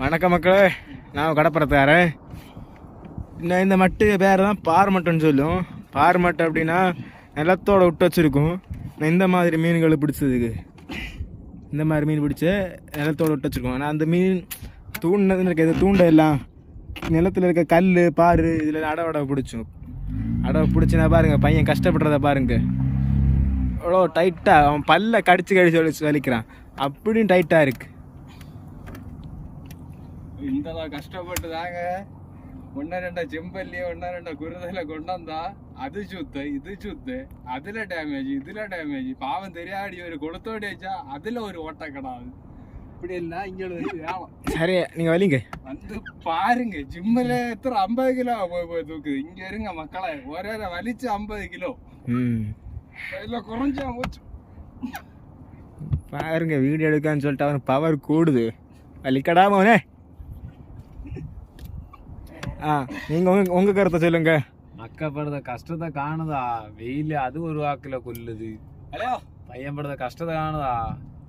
வணக்கம் மக்களே. நான் கடப்புறத்துக்காரன் இந்த இந்த மட்டு பேர் தான் பார் மட்டைன்னு சொல்லும். பார் மட்டை அப்படின்னா நிலத்தோட விட்டு வச்சுருக்கும். நான் இந்த மாதிரி மீன்களை பிடிச்சதுக்கு. இந்த மாதிரி மீன் பிடிச்ச நிலத்தோட விட்டு வச்சிருக்கோம். ஆனால் அந்த மீன் தூண்டினதுன்னு இருக்க இது தூண்ட எல்லாம் நிலத்தில் இருக்க கல் பாரு இதில் அடவடவை பிடிச்சோம். அடவை பிடிச்சினா பாருங்கள் பையன் கஷ்டப்படுறத பாருங்கள் அவ்வளோ டைட்டாக அவன் பல்ல கடிச்சு கடிச்சு வலிச்சு வலிக்கிறான். அப்படியும் டைட்டாக இருக்குது இந்த கஷ்டப்பட்டு தாங்க ஒன்னா ரெண்டா செம்பல்லிய ஒன்னா ரெண்டா குருதையில கொண்டு வந்தா அது சுத்து இது சுத்து அதுல டேமேஜ் இதுல டேமேஜ் பாவம் தெரியாடி ஒரு கொளுத்தோடி வச்சா அதுல ஒரு ஓட்ட கிடாது. இப்படி எல்லாம் இங்க ஒரு வேலை சரி நீங்கள் வலிங்க. வந்து பாருங்க ஜிம்மில் எத்தனை ஐம்பது கிலோ போய் போய் தூக்குது. இங்க இருங்க மக்களை ஒரே வலிச்சு ஐம்பது கிலோ. இதுல குறைஞ்சா போச்சு. பாருங்க வீடியோ எடுக்கான்னு சொல்லிட்டு அவன் பவர் கூடுது. வலிக்கடா மோனே நீங்கள் உங்க உங்கள் கருத்தை சொல்லுங்க. அக்கப்படுற கஷ்டத்தை காணுதா? வெயில் அது ஒரு வாக்குல கொல்லுது. ஹலோ? பையன் படுற கஷ்டத்தை காணுதா?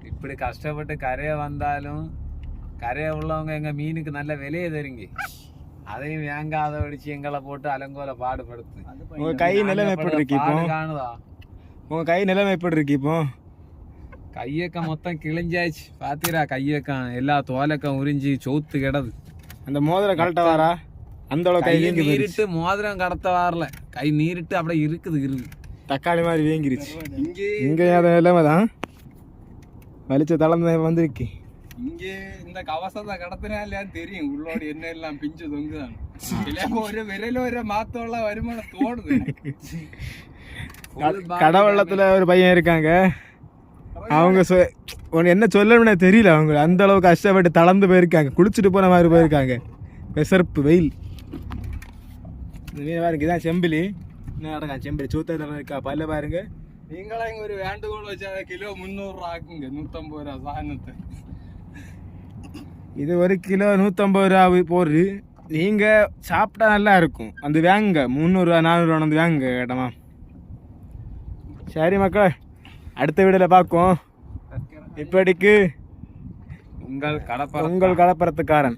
இப்படி கஷ்டப்பட்டு கரையை வந்தாலும் கரையை உள்ளவங்க எங்க மீனுக்கு நல்ல விலையை தருங்க. அதையும் வேங்காத வடிச்சு எங்களை போட்டு அலங்கோல பாடுபடுத்து. உங்கள் கை நிலைமை எப்படி இருக்கு இப்போ? காணுதா? உங்கள் கை நிலைமை எப்படி இருக்கு இப்போ? கையக்கம் மொத்தம் கிழிஞ்சாச்சு. பாத்தீரா கையக்கம் எல்லா தோலக்கம் உறிஞ்சி சோத்து கிடது. அந்த மோதிரம் கழட்ட வாரா? அந்த அளவு கை கை வீங்கி போயிருச்சு. நீரிட்டு மோதிரம் கடத்த வரல. கை நீரிட்டு அப்படியே இருக்குது இருக்குது. தக்காளி மாதிரி வீங்கிருச்சு. இங்கே இங்கே அந்த நிலைமை தான். வலிச்ச தளர்ந்து வந்திருக்கு. இங்கே இந்த கவசத்தை கடத்தினா இல்லையான்னு தெரியும். உள்ளோட என்ன எல்லாம் பிஞ்சு தொங்குதான். இல்லையா? ஒரு விரல ஒரு மாத்தமுള്ള வருமானம் தோணுது கடவள்ளத்தில் ஒரு பையன் இருக்காங்க. அவங்க உனக்கு என்ன சொல்லணும்னே தெரியல அவங்க அந்த அளவுக்கு கஷ்டப்பட்டு தளர்ந்து போயிருக்காங்க. குளிச்சுட்டு போன மாதிரி போயிருக்காங்க. விசர்ப்பு வெயில். இந்த மீன் பாருங்க இதான் செம்பிலி. என்ன நடக்கான் செம்பிலி? சூத்தத்தில் இருக்கா? பல்ல பாருங்க. நீங்களா இங்க ஒரு வேண்டுகோள் வச்சா கிலோ முந்நூறு ரூபா ஆக்குங்க. நூத்தம்பது ரூபா சாதனத்தை. இது ஒரு கிலோ நூற்றம்பது ரூபா போடுது நீங்கள் சாப்பிட்டா நல்லா இருக்கும். அந்த வேங்க. முந்நூறுரூவா நானூறுரூவா வந்து வேங்க கேட்டமா. சரி மக்களே அடுத்த வீடியோவில் பார்ப்போம் இப்படிக்கு உங்கள் கடப்பா உங்கள் கலப்பரத்துக்காரன்